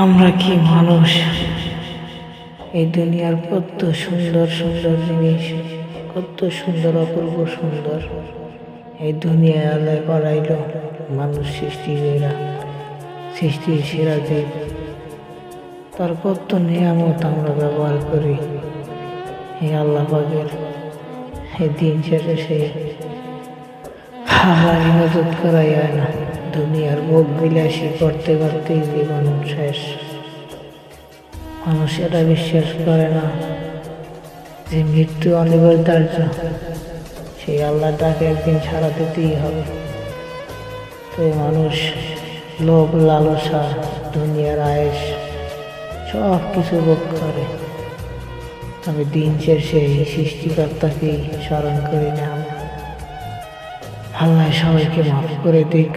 আমরা কি মানুষ? এই দুনিয়ার কত সুন্দর সুন্দর জিনিস, কত সুন্দর, অপূর্ব সুন্দর। এই দুনিয়ায় আল্লাহ করাইল মানুষ সৃষ্টি এরা, সৃষ্টির সেরা জীব তার কত নিয়ামত আমরা ব্যবহার করি। এই আল্লাহ পাকের, এই দিন শেষে সে আমার ইবাদত করাই হয় না। দুনিয়ার ভোগ বিলাসী করতে করতেই জীবন শেষ। মানুষ এটা বিশ্বাস করে না যে মৃত্যু অনিবার্য, সেই আল্লাহটাকে একদিন ছাড়া দিতেই হবে। তো মানুষ লোভ, লালসা, দুনিয়ার আয়েস সব কিছু ভোগ করে। তবে দিন শেষে সৃষ্টিকর্তাকেই স্মরণ করি না। আল্লাহ সবাইকে মাফ করে দিক।